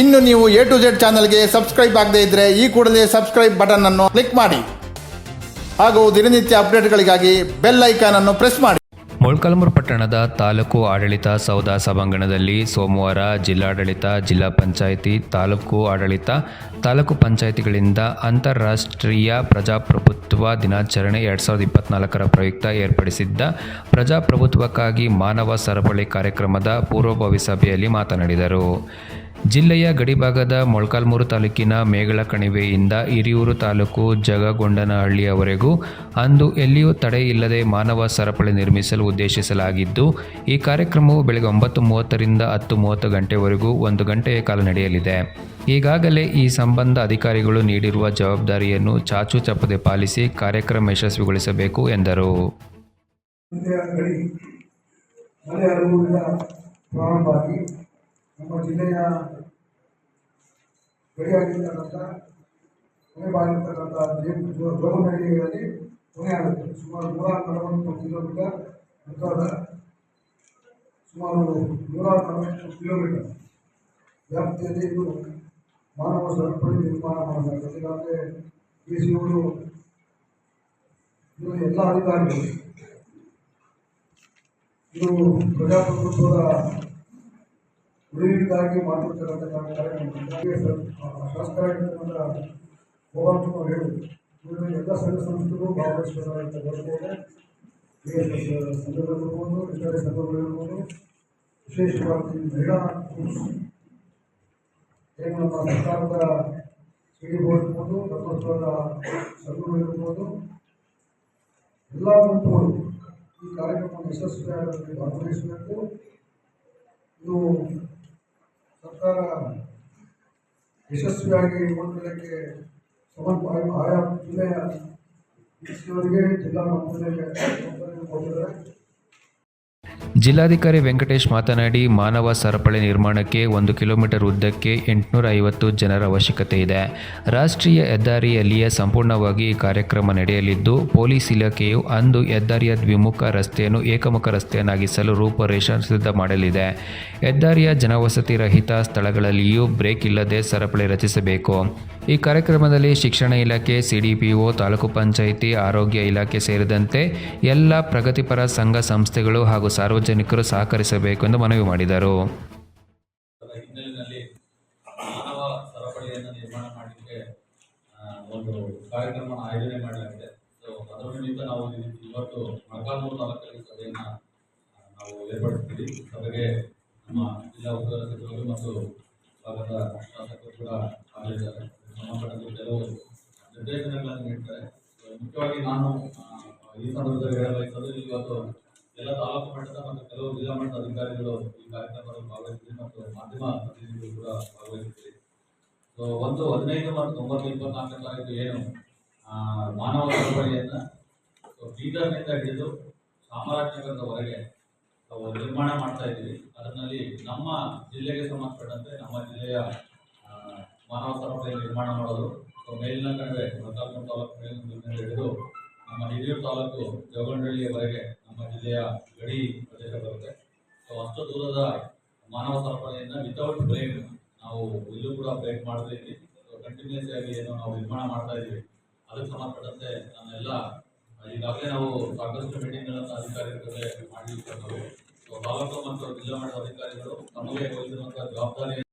ಇನ್ನು ನೀವು A to Z ಚಾನಲ್ಗೆ ಸಬ್ಸ್ಕ್ರೈಬ್ ಆಗದೇ ಇದ್ದರೆ ಈ ಕೂಡಲೇ ಸಬ್ಸ್ಕ್ರೈಬ್ ಬಟನ್ ಅನ್ನು ಕ್ಲಿಕ್ ಮಾಡಿ. ಹಾಗೂ ದಿನನಿತ್ಯ ಅಪ್ಡೇಟ್ಗಳಿಗಾಗಿ ಬೆಲ್ ಐಕಾನ್ ಅನ್ನು ಪ್ರೆಸ್ ಮಾಡಿ. ಮೊಳಕಾಲ್ಮೂರು ಪಟ್ಟಣದ ತಾಲೂಕು ಆಡಳಿತ ಸೌಧ ಸಭಾಂಗಣದಲ್ಲಿ ಸೋಮವಾರ ಜಿಲ್ಲಾಡಳಿತ, ಜಿಲ್ಲಾ ಪಂಚಾಯಿತಿ, ತಾಲೂಕು ಆಡಳಿತ, ತಾಲೂಕು ಪಂಚಾಯಿತಿಗಳಿಂದ ಅಂತಾರಾಷ್ಟ್ರೀಯ ಪ್ರಜಾಪ್ರಭುತ್ವ ದಿನಾಚರಣೆ ಎರಡ್ ಸಾವಿರದ ಇಪ್ಪತ್ನಾಲ್ಕರ ಪ್ರಯುಕ್ತ ಏರ್ಪಡಿಸಿದ್ದ ಪ್ರಜಾಪ್ರಭುತ್ವಕ್ಕಾಗಿ ಮಾನವ ಸರಪಳಿ ಕಾರ್ಯಕ್ರಮದ ಪೂರ್ವಭಾವಿ ಸಭೆಯಲ್ಲಿ ಮಾತನಾಡಿದರು. ಜಿಲ್ಲೆಯ ಗಡಿಭಾಗದ ಮೊಳಕಾಲ್ಮೂರು ತಾಲೂಕಿನ ಮೇಗಳ ಕಣಿವೆಯಿಂದ ಹಿರಿಯೂರು ತಾಲೂಕು ಜಗಗೊಂಡನಹಳ್ಳಿಯವರೆಗೂ ಅಂದು ಎಲ್ಲಿಯೂ ತಡೆ ಇಲ್ಲದೆ ಮಾನವ ಸರಪಳಿ ನಿರ್ಮಿಸಲು ಉದ್ದೇಶಿಸಲಾಗಿದ್ದು, ಈ ಕಾರ್ಯಕ್ರಮವು ಬೆಳಗ್ಗೆ ಒಂಬತ್ತು ಮೂವತ್ತರಿಂದ ಹತ್ತು ಮೂವತ್ತು ಗಂಟೆವರೆಗೂ ಒಂದು ಗಂಟೆಯ ಕಾಲ ನಡೆಯಲಿದೆ. ಈಗಾಗಲೇ ಈ ಸಂಬಂಧ ಅಧಿಕಾರಿಗಳು ನೀಡಿರುವ ಜವಾಬ್ದಾರಿಯನ್ನು ಚಾಚು ಚಪ್ಪದೆ ಪಾಲಿಸಿ ಕಾರ್ಯಕ್ರಮ ಯಶಸ್ವಿಗೊಳಿಸಬೇಕು ಎಂದರು. ನಮ್ಮ ಜಿಲ್ಲೆಯ ಗಡಿಯಾಗಿರ್ತಕ್ಕಂಥ ಕೊನೆ ಬಾಗಿರ್ತಕ್ಕಂಥ ಜೋಗನಹಳ್ಳಿಯಲ್ಲಿ ಕೊನೆಯಾಗುತ್ತೆ ಸುಮಾರು ನೂರ ನಲವತ್ತು ಕಿಲೋಮೀಟರ್ ಉದ್ದದ ಸುಮಾರು ನೂರ ನಲವತ್ತು ಕಿಲೋಮೀಟರ್ ವ್ಯಾಪ್ತಿಯಲ್ಲಿ ಇದು ಮಾನವ ಸರಪಳಿ ನಿರ್ಮಾಣ ಮಾಡಲಾಗಿದೆ. ಈಗಾಗಲೇ ಡಿ ಸಿ ಅವರು ಇವರು ಎಲ್ಲ ಅಧಿಕಾರಿಗಳು, ಇದು ಪ್ರಜಾಪ್ರಭುತ್ವದ ಉಳಿವಿಗಾಗಿ ಮಾಡಿರ್ತಕ್ಕಂಥ ಕಾರ್ಯಕ್ರಮ ಶಾಸಕರಾಗಿರ್ತಕ್ಕಂಥ ಮೋಹನ್ ಕುಮಾರ್ ಹೇಳಿದ್ರು. ಇವರು ಎಲ್ಲ ಸಂಘ ಸಂಸ್ಥೆಗಳು ಭಾಗವಹಿಸಬೇಕಾದಂಥ ಸಂಘಗಳಿರ್ಬೋದು ಇತರೆ ಸಂಘಗಳಿರ್ಬೋದು ವಿಶೇಷವಾಗಿ ಮಹಿಳಾ ಏನು ನಮ್ಮ ಸರ್ಕಾರದ ಸಿಡಿಗಳು ಇರ್ಬೋದು ಧರ್ಮಸ್ಥಳದ ಸಂಘಗಳಿರ್ಬೋದು ಎಲ್ಲ ಗುಂಪುಗಳು ಈ ಕಾರ್ಯಕ್ರಮ ಯಶಸ್ವಿಯಾಗಿ ಭಾಗವಹಿಸಬೇಕು. ಇದು ಸರ್ಕಾರ ಯಶಸ್ವಿಯಾಗಿ ಮುನ್ನಡೆಯಕ್ಕೆ ಸಮರ್ಪ ಆಯಾ ಜಿಲ್ಲೆಯ ಡಿಸಿಯವರಿಗೆ ಜಿಲ್ಲಾ ಮಂತ್ರಿಗಳಿಗೆ ಕೊಟ್ಟಿದ್ದಾರೆ ಜಿಲ್ಲಾಧಿಕಾರಿ ವೆಂಕಟೇಶ್ ಮಾತನಾಡಿ, ಮಾನವ ಸರಪಳಿ ನಿರ್ಮಾಣಕ್ಕೆ ಒಂದು ಕಿಲೋಮೀಟರ್ ಉದ್ದಕ್ಕೆ ಎಂಟುನೂರ ಐವತ್ತು ಜನರ ಅವಶ್ಯಕತೆ ಇದೆ. ರಾಷ್ಟ್ರೀಯ ಹೆದ್ದಾರಿಯಲ್ಲಿಯೇ ಸಂಪೂರ್ಣವಾಗಿ ಈ ಕಾರ್ಯಕ್ರಮ ನಡೆಯಲಿದ್ದು, ಪೊಲೀಸ್ ಇಲಾಖೆಯು ಅಂದು ಹೆದ್ದಾರಿಯ ದ್ವಿಮುಖ ರಸ್ತೆಯನ್ನು ಏಕಮುಖ ರಸ್ತೆಯನ್ನಾಗಿಸಲು ರೂಪರೇಷ ಸಿದ್ಧ ಮಾಡಲಿದೆ. ಹೆದ್ದಾರಿಯ ಜನವಸತಿ ರಹಿತ ಸ್ಥಳಗಳಲ್ಲಿಯೂ ಬ್ರೇಕ್ ಇಲ್ಲದೆ ಸರಪಳಿ ರಚಿಸಬೇಕು. ಈ ಕಾರ್ಯಕ್ರಮದಲ್ಲಿ ಶಿಕ್ಷಣ ಇಲಾಖೆ ಸಿಡಿಪಿಒ ತಾಲೂಕು ಪಂಚಾಯಿತಿ, ಆರೋಗ್ಯ ಇಲಾಖೆ ಸೇರಿದಂತೆ ಎಲ್ಲ ಪ್ರಗತಿಪರ ಸಂಘ ಸಂಸ್ಥೆಗಳು ಹಾಗೂ ಸಾರ್ವಜನಿಕರು ಸಹಕರಿಸಬೇಕು ಎಂದು ಮನವಿ ಮಾಡಿದರು. ಒಂದು ಕಾರ್ಯಕ್ರಮ ಆಯೋಜನೆ ಮಾಡಲಾಗಿದೆ. ಸೊ ನಾವು ಇವತ್ತು ನಾವು ನಮ್ಮ ಜಿಲ್ಲಾ ಮತ್ತು ಕೂಡ ನಿರ್ದೇಶನಗಳನ್ನು ನೀಡ್ತಾರೆ. ಮುಖ್ಯವಾಗಿ ನಾನು ಈ ಸಂದರ್ಭದಲ್ಲಿ ಹೇಳಬಯಸೋದು, ಇವತ್ತು ಎಲ್ಲ ತಾಲೂಕು ಮಟ್ಟದ ಮತ್ತು ಕೆಲವು ಜಿಲ್ಲಾ ಮಟ್ಟದ ಅಧಿಕಾರಿಗಳು ಈ ಕಾರ್ಯಕ್ರಮದಲ್ಲಿ ಭಾಗವಹಿಸಿದ್ರಿ ಮತ್ತು ಮಾಧ್ಯಮ ಪ್ರತಿನಿಧಿಗಳು ಕೂಡ ಭಾಗವಹಿಸಿದ್ರಿ. ಸೊ ಒಂದು ಹದಿನೈದು ಮತ್ತು ಒಂಬತ್ತು ಇಪ್ಪತ್ನಾಲ್ಕನೇ ತಾರೀಕು ಏನು ಮಾನವ ಸರಪಳಿಯನ್ನ ಸೊ ಬೀದರ್ನಿಂದ ಹಿಡಿದು ಚಾಮರಾಜನಗರದವರೆಗೆ ನಾವು ನಿರ್ಮಾಣ ಮಾಡ್ತಾ ಇದ್ದೀವಿ. ಅದರಲ್ಲಿ ನಮ್ಮ ಜಿಲ್ಲೆಗೆ ಸಂಬಂಧಪಟ್ಟಂತೆ ನಮ್ಮ ಜಿಲ್ಲೆಯ ಮಾನವ ಸರಪಳಿ ನಿರ್ಮಾಣ ಮಾಡೋದು ಸೊ ಮೇಲಿನ ಕಡೆ ಮಲ್ಕಾಪುರ ತಾಲೂಕು ಹಿಡಿದು ನಮ್ಮ ಹಿರಿಯೂರು ತಾಲೂಕು ಜೋಗನಹಳ್ಳಿಯವರೆಗೆ ನಮ್ಮ ಜಿಲ್ಲೆಯ ಗಡಿ ಪ್ರದೇಶ ಬರುತ್ತೆ. ಸೊ ಅಷ್ಟು ದೂರದ ಮಾನವ ಸರಪಳಿಯನ್ನು ವಿತೌಟ್ ಬ್ರೇಕ್ ನಾವು ಇಲ್ಲೂ ಕೂಡ ಬ್ರೇಕ್ ಮಾಡ್ತಾ ಇದ್ದೀವಿ ಕಂಟಿನ್ಯೂಸ್ ಆಗಿ ಏನು ನಾವು ನಿರ್ಮಾಣ ಮಾಡ್ತಾ ಇದ್ದೀವಿ ಅದಕ್ಕೆ ಸಂಬಂಧಪಟ್ಟಂತೆ ನಾನೆಲ್ಲ ಈಗಾಗಲೇ ನಾವು ಸಾಕಷ್ಟು ಮೀಟಿಂಗ್ಗಳನ್ನು ಅಧಿಕಾರಿಗಳ ಜೊತೆ ಸೊ ತಾಲೂಕು ಮತ್ತು ಜಿಲ್ಲಾ ಮಟ್ಟದ ಅಧಿಕಾರಿಗಳು ನಮಗೆ ವಹಿಸಿರುವಂತಹ ಜವಾಬ್ದಾರಿ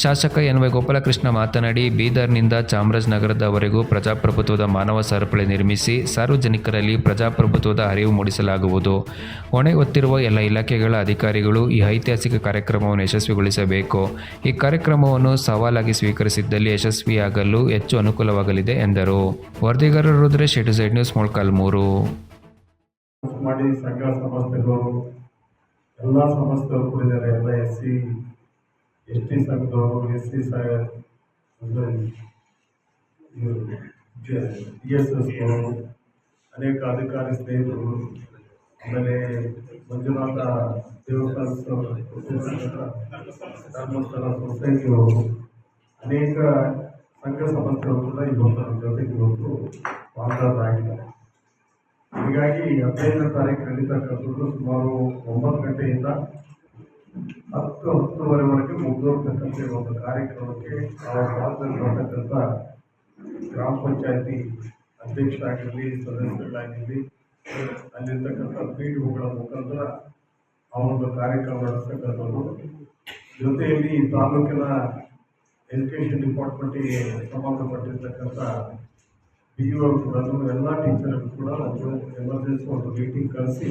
ಶಾಸಕ ಎನ್ ವೈ ಗೋಪಾಲಕೃಷ್ಣ ಮಾತನಾಡಿ, ಬೀದರ್ನಿಂದ ಚಾಮರಾಜನಗರದವರೆಗೂ ಪ್ರಜಾಪ್ರಭುತ್ವದ ಮಾನವ ಸರಪಳಿ ನಿರ್ಮಿಸಿ ಸಾರ್ವಜನಿಕರಲ್ಲಿ ಪ್ರಜಾಪ್ರಭುತ್ವದ ಅರಿವು ಮೂಡಿಸಲಾಗುವುದು. ಹೊಣೆ ಹೊತ್ತಿರುವ ಎಲ್ಲ ಇಲಾಖೆಗಳ ಅಧಿಕಾರಿಗಳು ಈ ಐತಿಹಾಸಿಕ ಕಾರ್ಯಕ್ರಮವನ್ನು ಯಶಸ್ವಿಗೊಳಿಸಬೇಕು. ಈ ಕಾರ್ಯಕ್ರಮವನ್ನು ಸವಾಲಾಗಿ ಸ್ವೀಕರಿಸಿದ್ದಲ್ಲಿ ಯಶಸ್ವಿಯಾಗಲು ಹೆಚ್ಚು ಅನುಕೂಲವಾಗಲಿದೆ ಎಂದರು. ವರದಿಗಾರರು ರುದ್ರೇಶ್ ಎಟು ಸೈಡ್ ನ್ಯೂಸ್ ಮೊಳಕಾಲ್ಮೂರು ಮಾಡಿ ಸಂಸ್ಥೆಗಳು, ಎಲ್ಲ ಸಂಸ್ಥೆಗಳು ಕೂಡಿದ್ದಾರೆ, ಎಲ್ಲ ಎಸ್ ಸಿ ಎಸ್ ಟಿ ಸಂಘದವರು S C D S S ಅನೇಕ ಅಧಿಕಾರಿ ಸ್ನೇಹಿತರು ಆಮೇಲೆ ಮಂಜುನಾಥ ದೇವಸ್ಥಾನ ಧರ್ಮಸ್ಥಳ ಅನೇಕ ಸಂಘ ಸಂಸ್ಥೆಗಳು ಕೂಡ ಇವತ್ತು ನಮ್ಮ ಜೊತೆಗೆ ಇವತ್ತು ಪಾಲ್ಗೊಳ್ಳಲಾಗಿದ್ದಾರೆ ಹೀಗಾಗಿ ಹದಿನೈದನೇ ತಾರೀಕು ನಡೀತಕ್ಕಂಥದ್ದು ಸುಮಾರು ಒಂಬತ್ತು ಗಂಟೆಯಿಂದ ಹತ್ತು ಹತ್ತುವರೆವರೆಗೆ ಮುಗಿದೋಗ್ತಕ್ಕಂಥ ಈ ಒಂದು ಕಾರ್ಯಕ್ರಮಕ್ಕೆ ಪಾಲ್ಗೊಂಡಿರ್ತಕ್ಕಂಥ ಗ್ರಾಮ ಪಂಚಾಯತಿ ಅಧ್ಯಕ್ಷರಾಗಿರಲಿ, ಸದಸ್ಯರಾಗಿರಲಿ, ಅಲ್ಲಿರ್ತಕ್ಕಂಥ ಪಿ ಡಿ ಒಗಳ ಮುಖಾಂತರ ಆ ಒಂದು ಕಾರ್ಯಕ್ರಮ ನಡೆಸ್ತಕ್ಕಂಥದ್ದು ಜೊತೆಯಲ್ಲಿ ತಾಲೂಕಿನ ಎಜುಕೇಷನ್ ಡಿಪಾರ್ಟ್ಮೆಂಟಿಗೆ ಸಂಬಂಧಪಟ್ಟಿರ್ತಕ್ಕಂಥ ಬಿ ಯು ಕೂಡ, ಎಲ್ಲ ಟೀಚರ್ಗಳು ಕೂಡ ಒಂದು ಎಮರ್ಜೆನ್ಸಿ ಒಂದು ಮೀಟಿಂಗ್ ಕರೆಸಿ